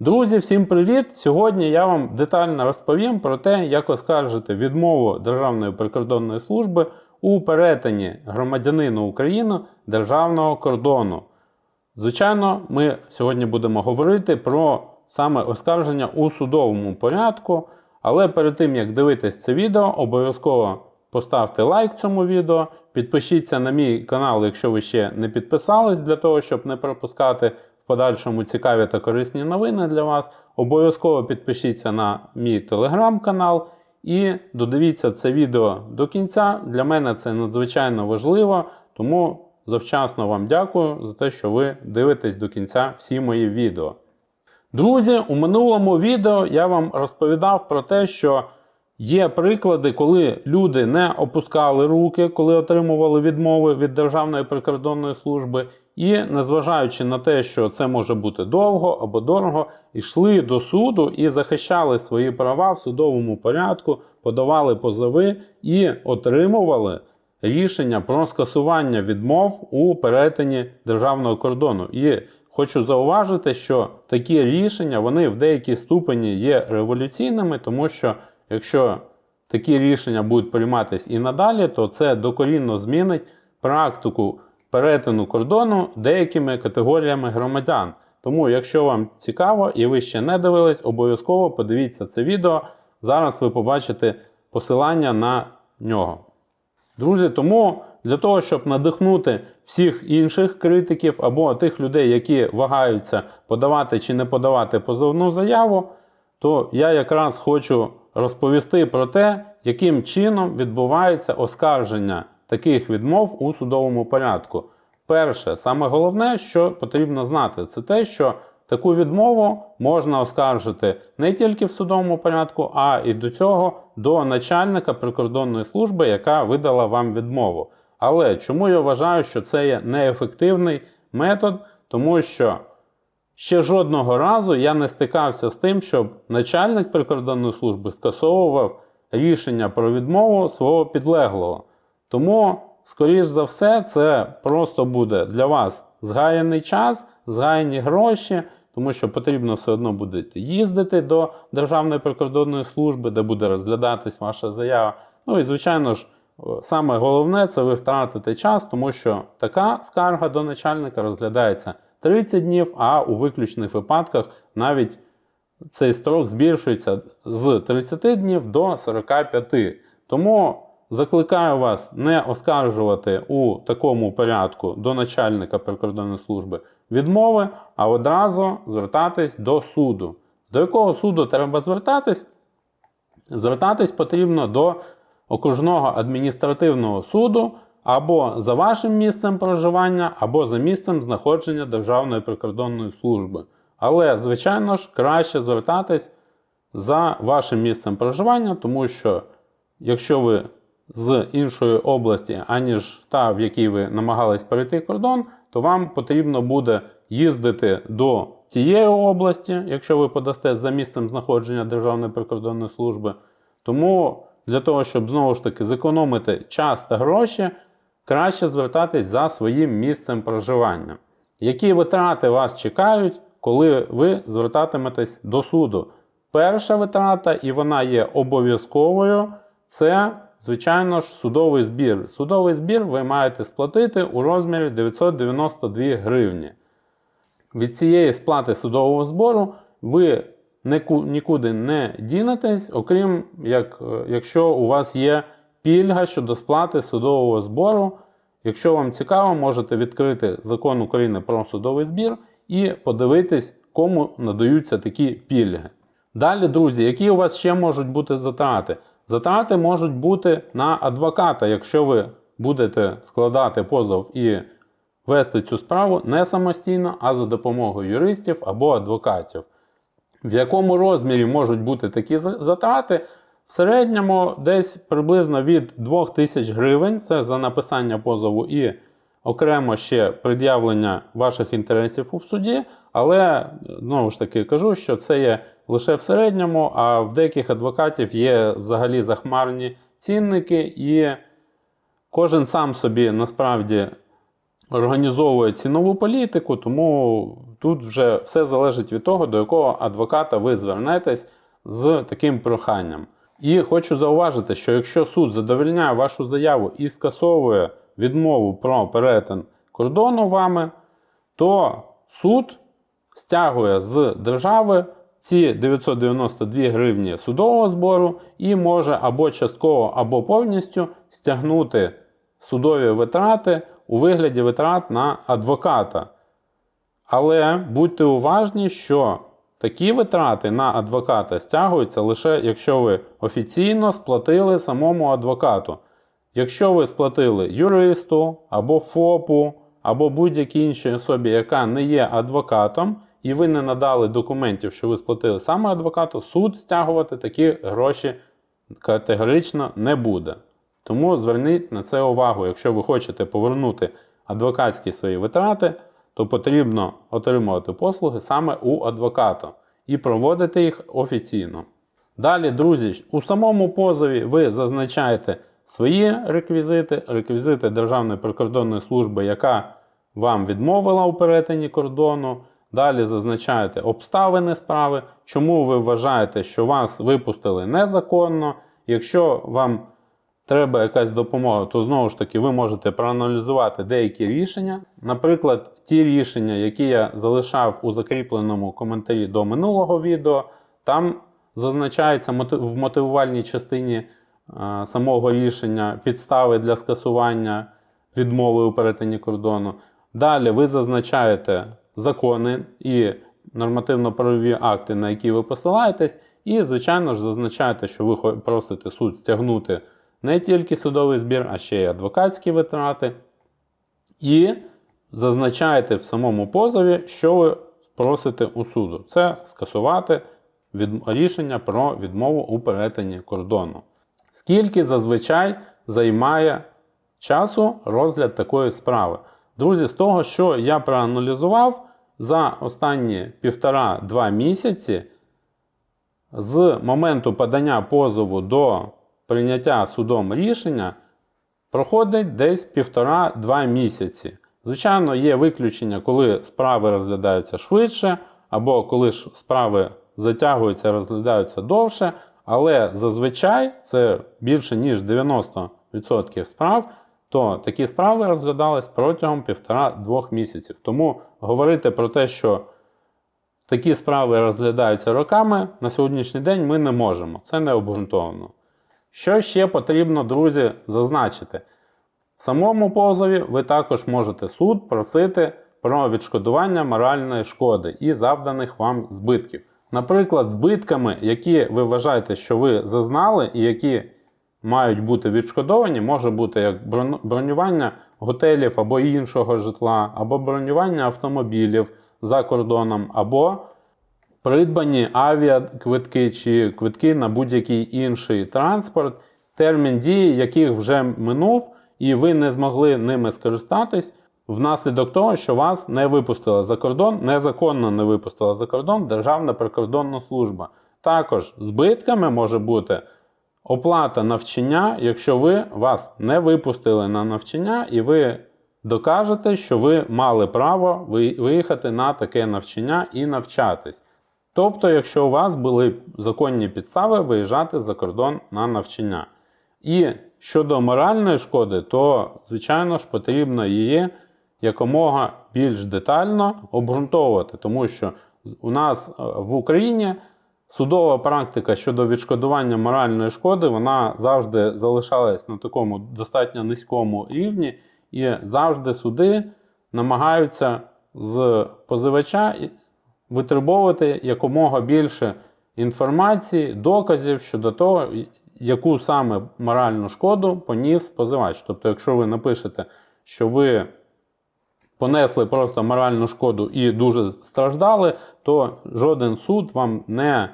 Друзі, всім привіт! Сьогодні я вам детально розповім про те, як оскаржити відмову Державної прикордонної служби у перетині громадянину України державного кордону. Звичайно, ми сьогодні будемо говорити про саме оскарження у судовому порядку. Але перед тим як дивитись це відео, обов'язково поставте лайк цьому відео, підпишіться на мій канал, якщо ви ще не підписались, для того, щоб не пропускати подальшому цікаві та корисні новини для вас. Обов'язково підпишіться на мій телеграм-канал і додивіться це відео до кінця. Для мене це надзвичайно важливо, тому завчасно вам дякую за те, що ви дивитесь до кінця всі мої відео. Друзі, у минулому відео я вам розповідав про те, що є приклади, коли люди не опускали руки, коли отримували відмови від Державної прикордонної служби, і, незважаючи на те, що це може бути довго або дорого, йшли до суду і захищали свої права в судовому порядку, подавали позови і отримували рішення про скасування відмов у перетині державного кордону. І Хочу зауважити, що такі рішення вони в деякій ступені є революційними, тому що якщо такі рішення будуть прийматися і надалі, то це докорінно змінить практику перетину кордону деякими категоріями громадян. Тому, якщо вам цікаво і ви ще не дивились, обов'язково подивіться це відео. Зараз ви побачите посилання на нього. Друзі, тому для того, щоб надихнути всіх інших критиків або тих людей, які вагаються подавати чи не подавати позовну заяву, то я якраз хочу розповісти про те, яким чином відбувається оскарження таких відмов у судовому порядку. Перше, саме головне, що потрібно знати, це те, що таку відмову можна оскаржити не тільки в судовому порядку, а і до цього до начальника прикордонної служби, яка видала вам відмову. Але чому я вважаю, що це є неефективний метод, тому що ще жодного разу я не стикався з тим, щоб начальник прикордонної служби скасовував рішення про відмову свого підлеглого. Тому, скоріш за все, це просто буде для вас згаяний час, згаяні гроші, тому що потрібно все одно будете їздити до Державної прикордонної служби, де буде розглядатись ваша заява. Ну і, звичайно ж. Саме головне це ви втратите час, тому що така скарга до начальника розглядається 30 днів, а у виключних випадках навіть цей строк збільшується з 30 днів до 45. Тому закликаю вас не оскаржувати у такому порядку до начальника прикордонної служби відмови, а одразу звертатись до суду. До якого суду треба звертатись? Звертатись потрібно до окружного адміністративного суду або за вашим місцем проживання, або за місцем знаходження Державної прикордонної служби. Але, звичайно ж, краще звертатись за вашим місцем проживання, тому що якщо ви з іншої області, аніж та, в якій ви намагались перейти кордон, то вам потрібно буде їздити до тієї області, якщо ви подасте за місцем знаходження Державної прикордонної служби. Тому для того, щоб знову ж таки зекономити час та гроші, краще звертатись за своїм місцем проживання. Які витрати вас чекають, коли ви звертатиметесь до суду? Перша витрата, і вона є обов'язковою, це, звичайно ж, судовий збір. Судовий збір ви маєте сплатити у розмірі 992 гривні. Від цієї сплати судового збору ви нікуди не дінетесь, окрім як, е, якщо у вас є пільга щодо сплати судового збору. Якщо вам цікаво, можете відкрити закон України про судовий збір і подивитись, кому надаються такі пільги. Далі, друзі, які у вас ще можуть бути затрати? Затрати можуть бути на адвоката, якщо ви будете складати позов і вести цю справу не самостійно, а за допомогою юристів або адвокатів. В якому розмірі можуть бути такі затрати? В середньому десь приблизно від 2000 гривень це за написання позову і окремо ще пред'явлення ваших інтересів у суді. Але знову ж таки кажу, що це є лише в середньому, а в деяких адвокатів є взагалі захмарні цінники, і кожен сам собі насправді організовує цінову політику, тому тут вже все залежить від того, до якого адвоката ви звернетесь з таким проханням. І хочу зауважити, що якщо суд задовольняє вашу заяву і скасовує відмову про перетин кордону вами, то суд стягує з держави ці 992 гривні судового збору і може або частково, або повністю стягнути судові витрати у вигляді витрат на адвоката. Але будьте уважні, що такі витрати на адвоката стягуються лише якщо ви офіційно сплатили самому адвокату. Якщо ви сплатили юристу або ФОПу, або будь-якій іншій особі, яка не є адвокатом, і ви не надали документів, що ви сплатили саме адвокату, суд стягувати такі гроші категорично не буде. Тому зверніть на це увагу. Якщо ви хочете повернути адвокатські свої витрати, то потрібно отримувати послуги саме у адвоката і проводити їх офіційно. Далі, друзі, у самому позові ви зазначаєте свої реквізити, реквізити Державної прикордонної служби, яка вам відмовила у перетині кордону. Далі зазначаєте обставини справи, чому ви вважаєте, що вас випустили незаконно. Якщо вам треба якась допомога, то знову ж таки ви можете проаналізувати деякі рішення. Наприклад, ті рішення, які я залишав у закріпленому коментарі до минулого відео, там зазначається в мотивувальній частині е, самого рішення підстави для скасування відмови у перетині кордону. Далі ви зазначаєте закони і нормативно-правові акти, на які ви посилаєтесь, і, звичайно ж, зазначаєте, що ви просите суд стягнути не тільки судовий збір, а ще й адвокатські витрати. І зазначаєте в самому позові, що ви просите у суду. Це скасувати від... рішення про відмову у перетині кордону. Скільки зазвичай займає часу розгляд такої справи? Друзі, з того, що я проаналізував за останні півтора-два місяці, з моменту подання позову до прийняття судом рішення проходить десь півтора-два місяці. Звичайно, є виключення, коли справи розглядаються швидше, або коли ж справи затягуються, розглядаються довше, але зазвичай це більше ніж 90% справ, то такі справи розглядались протягом півтора-двох місяців. Тому говорити про те, що такі справи розглядаються роками, на сьогоднішній день ми не можемо. Це не обґрунтовано. Що ще потрібно, друзі, зазначити? В самому позові ви також можете суд просити про відшкодування моральної шкоди і завданих вам збитків. Наприклад, збитками, які ви вважаєте, що ви зазнали, і які мають бути відшкодовані, може бути як бронювання готелів або іншого житла, або бронювання автомобілів за кордоном, або придбані авіаквитки чи квитки на будь-який інший транспорт, термін дії яких вже минув, і ви не змогли ними скористатись внаслідок того, що вас не випустила за кордон, незаконно не випустила за кордон Державна прикордонна служба. Також збитками може бути оплата навчання, якщо ви вас не випустили на навчання, і ви докажете, що ви мали право виїхати на таке навчання і навчатись. Тобто, якщо у вас були законні підстави виїжджати за кордон на навчання. І щодо моральної шкоди, то, звичайно ж, потрібно її якомога більш детально обґрунтовувати, тому що у нас е, в Україні судова практика щодо відшкодування моральної шкоди, вона завжди залишалась на такому достатньо низькому рівні, і завжди суди намагаються з позивача витребовувати якомога більше інформації, доказів щодо того, яку саме моральну шкоду поніс позивач. Тобто, якщо ви напишете, що ви понесли просто моральну шкоду і дуже страждали, то жоден суд вам не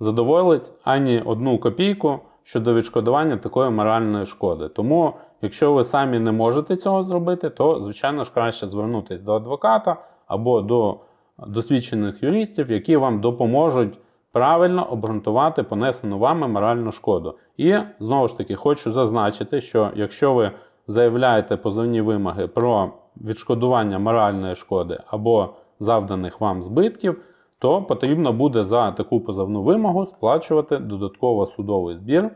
задоволить ані одну копійку щодо відшкодування такої моральної шкоди. Тому, якщо ви самі не можете цього зробити, то звичайно ж краще звернутися до адвоката або до досвідчених юристів, які вам допоможуть правильно обґрунтувати понесену вами моральну шкоду. І знову ж таки хочу зазначити, що якщо ви заявляєте позовні вимоги про відшкодування моральної шкоди або завданих вам збитків, то потрібно буде за таку позовну вимогу сплачувати додатково судовий збір.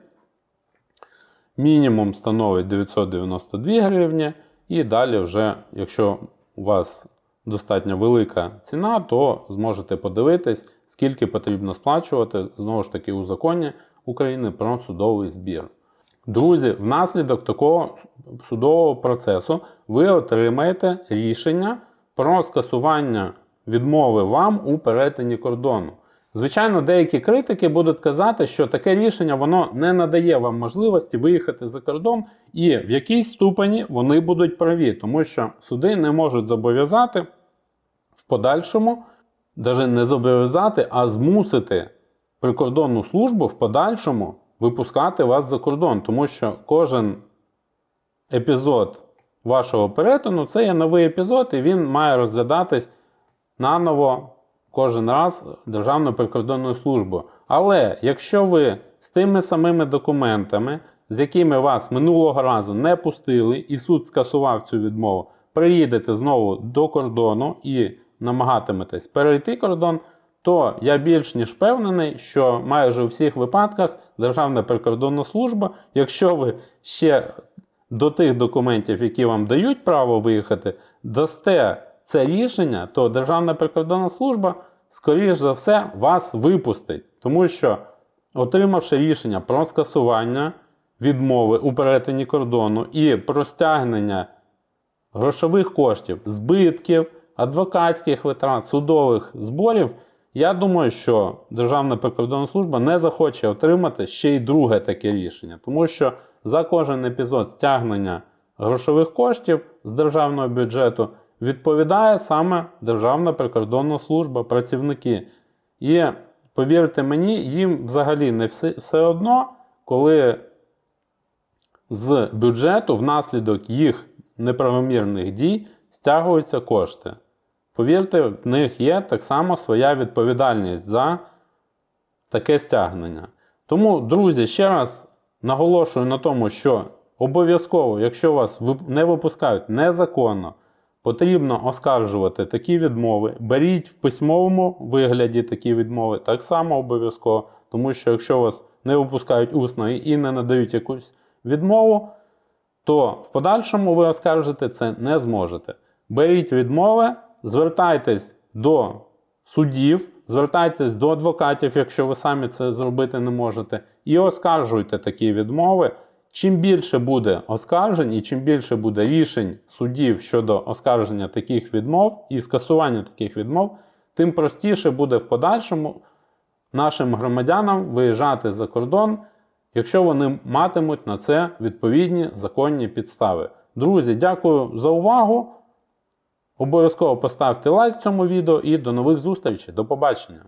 Мінімум становить 992 гривні, і далі, вже, якщо у вас достатньо велика ціна, то зможете подивитись, скільки потрібно сплачувати знову ж таки у законі України про судовий збір. Друзі, внаслідок такого судового процесу ви отримаєте рішення про скасування відмови вам у перетині кордону. Звичайно, деякі критики будуть казати, що таке рішення воно не надає вам можливості виїхати за кордон, і в якійсь ступені вони будуть праві, тому що суди не можуть зобов'язати в подальшому, навіть не зобов'язати, а змусити прикордонну службу в подальшому випускати вас за кордон, тому що кожен епізод вашого перетину це є новий епізод, і він має розглядатись наново кожен раз Державною прикордонною службою. Але якщо ви з тими самими документами, з якими вас минулого разу не пустили, і суд скасував цю відмову, приїдете знову до кордону і намагатиметесь перейти кордон, то я більш ніж впевнений, що майже у всіх випадках Державна прикордонна служба, якщо ви ще до тих документів, які вам дають право виїхати, дасте це рішення, то Державна прикордонна служба, скоріш за все, вас випустить. Тому що, отримавши рішення про скасування відмови у перетині кордону і про стягнення грошових коштів, збитків, адвокатських витрат, судових зборів, я думаю, що Державна прикордонна служба не захоче отримати ще й друге таке рішення, тому що за кожен епізод стягнення грошових коштів з державного бюджету відповідає саме Державна прикордонна служба, працівники. І повірте мені, їм взагалі не все, все одно, коли з бюджету внаслідок їх неправомірних дій стягуються кошти. Повірте, в них є так само своя відповідальність за таке стягнення. Тому, друзі, ще раз наголошую на тому, що обов'язково, якщо вас не випускають незаконно, потрібно оскаржувати такі відмови. Беріть в письмовому вигляді такі відмови, так само обов'язково, тому що якщо вас не випускають усно і не надають якусь відмову, то в подальшому ви оскаржити це не зможете. Беріть відмови, звертайтесь до судів, звертайтесь до адвокатів, якщо ви самі це зробити не можете, і оскаржуйте такі відмови. Чим більше буде оскаржень і чим більше буде рішень судів щодо оскарження таких відмов і скасування таких відмов, тим простіше буде в подальшому нашим громадянам виїжджати за кордон, якщо вони матимуть на це відповідні законні підстави. Друзі, дякую за увагу. Обов'язково поставте лайк цьому відео і до нових зустрічей. До побачення!